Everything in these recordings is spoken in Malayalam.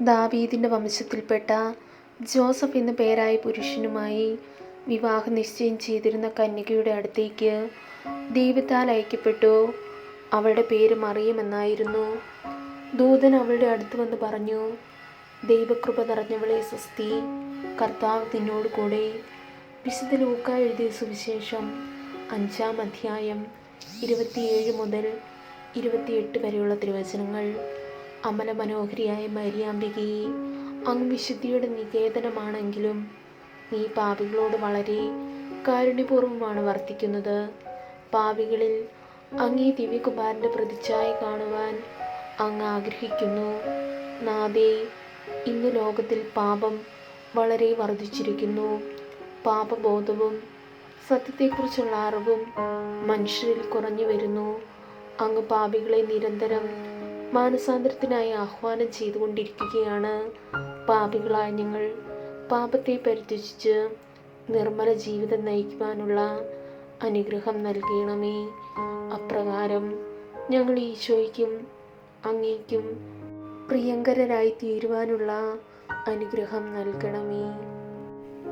ദാവീദിന്റെ വംശത്തിൽപ്പെട്ട ജോസഫ് എന്ന പേരായ പുരുഷനുമായി വിവാഹ നിശ്ചയം ചെയ്തിരുന്ന കന്യകയുടെ അടുത്തേക്ക് ദൈവത്താൽ അയക്കപ്പെട്ടു. അവളുടെ പേര് മറിയുമെന്നായിരുന്നു ദൂതൻ അവളുടെ അടുത്ത് വന്ന് പറഞ്ഞു ദൈവകൃപ നിറഞ്ഞവളെ സ്വസ്തി കർത്താവ് നിന്നോട് കൂടെ. വിശുദ്ധ ലൂക്ക എഴുതിയ സുവിശേഷം അഞ്ചാം അധ്യായം ഇരുപത്തിയേഴ് മുതൽ ഇരുപത്തിയെട്ട് വരെയുള്ള തിരുവചനങ്ങൾ. അമല മനോഹരിയായ മരിയാമ്പികയെ അങ്ങ് വിശുദ്ധിയുടെ നികേതനമാണെങ്കിലും നീ പാപികളോട് വളരെ കാരുണ്യപൂർവമാണ് വർത്തിക്കുന്നത്. പാപികളിൽ അങ്ങേ ദിവ്യകുമാരന്റെ പ്രതിച്ഛായ കാണുവാൻ അങ്ങ് ആഗ്രഹിക്കുന്നു. നാദേ ഇന്ന് ലോകത്തിൽ പാപം വളരെ വർദ്ധിച്ചിരിക്കുന്നു. പാപബോധവും സത്യത്തെക്കുറിച്ചുള്ള അറിവും മനുഷ്യരിൽ കുറഞ്ഞു വരുന്നു. അങ്ങ് പാപികളെ നിരന്തരം മാനസാന്തരത്തിനായി ആഹ്വാനം ചെയ്തുകൊണ്ടിരിക്കുകയാണ് പാപികളായ ഞങ്ങൾ. പാപത്തെ പരിത്യജിച്ച് നിർമ്മല ജീവിതം നയിക്കുവാനുള്ള അനുഗ്രഹം നൽകണമേ. അപ്രകാരം ഞങ്ങൾ ഈശോയ്ക്കും അങ്ങേക്കും പ്രിയങ്കരരായി തീരുവാനുള്ള അനുഗ്രഹം നൽകണമേ.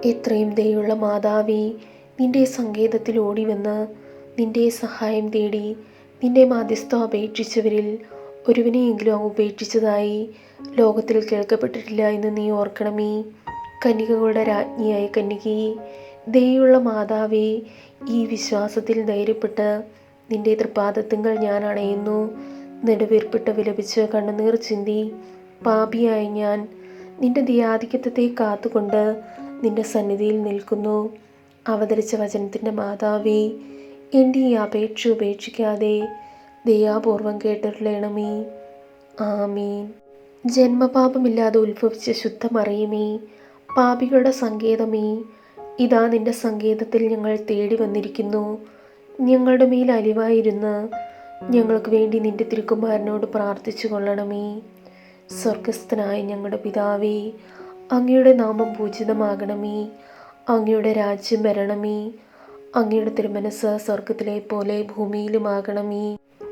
എത്രയും ദയുള്ള മാതാവി നിന്റെ സങ്കേതത്തിൽ ഓടി വന്ന് നിന്റെ സഹായം തേടി നിന്റെ മാധ്യസ്ഥം അപേക്ഷിച്ചവരിൽ ഒരുവനെയെങ്കിലും അങ്ങ് ഉപേക്ഷിച്ചതായി ലോകത്തിൽ കേൾക്കപ്പെട്ടിട്ടില്ല എന്ന് നീ ഓർക്കണമേ കന്യകകളുടെ രാജ്ഞിയായ കന്യകയെ ദയുള്ള മാതാവേ ഈ വിശ്വാസത്തിൽ ധൈര്യപ്പെട്ട് നിന്റെ തൃപ്പാദത്തുങ്ങൾ ഞാൻ അണയുന്നു. നെടുവീർപ്പിട്ട് വിലപിച്ച് കണ്ണുനീർ ചിന്തി പാപിയായ ഞാൻ നിന്റെ ദിയാധിക്യത്തെ കാത്തുകൊണ്ട് നിന്റെ സന്നിധിയിൽ നിൽക്കുന്നു. അവതരിച്ച വചനത്തിന്റെ മാതാവേ എന്റെ ഈ അപേക്ഷ ഉപേക്ഷിക്കാതെ ദയാപൂർവം കേട്ടിരളണമേ. ആമീൻ. ജന്മപാപമില്ലാതെ ഉത്ഭവിച്ച ശുദ്ധമറിയുമേ പാപികളുടെ സങ്കേതമേ ഇതാ നിന്റെ സങ്കേതത്തിൽ ഞങ്ങൾ തേടി വന്നിരിക്കുന്നു. ഞങ്ങളുടെ മേൽ അലിവായിരുന്ന് ഞങ്ങൾക്ക് വേണ്ടി നിന്റെ തിരുക്കുമാരനോട് പ്രാർത്ഥിച്ചു കൊള്ളണമേ. സ്വർഗസ്ഥനായ ഞങ്ങളുടെ പിതാവേ അങ്ങയുടെ നാമം പൂജിതമാകണമേ. അങ്ങയുടെ രാജ്യം വരണമേ. അങ്ങയുടെ തിരുമനസ് സ്വർഗത്തിലെ പോലെ ഭൂമിയിലുമാകണമേ.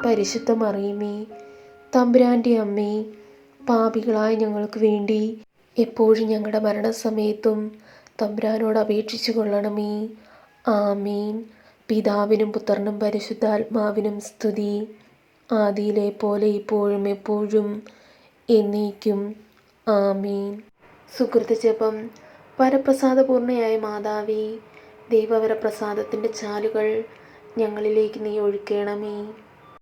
പരിശുദ്ധ മറിയുമേ തമ്പുരാന്റെ അമ്മേ പാപികളായ ഞങ്ങൾക്ക് വേണ്ടി എപ്പോഴും ഞങ്ങളുടെ മരണസമയത്തും തമ്പുരാനോട് അപേക്ഷിച്ചു കൊള്ളണമേ. ആമീൻ. പിതാവിനും പുത്രനും പരിശുദ്ധാത്മാവിനും സ്തുതി. ആദിയിലെ പോലെ ഇപ്പോഴും എപ്പോഴും എന്നേക്കും. ആമീൻ. സുഹൃത്ത് ജപം. വരപ്രസാദപൂർണയായ മാതാവി ദൈവവരപ്രസാദത്തിന്റെ ചാലുകൾ ഞങ്ങളിലേക്ക് നീ ഒഴുക്കണമേ.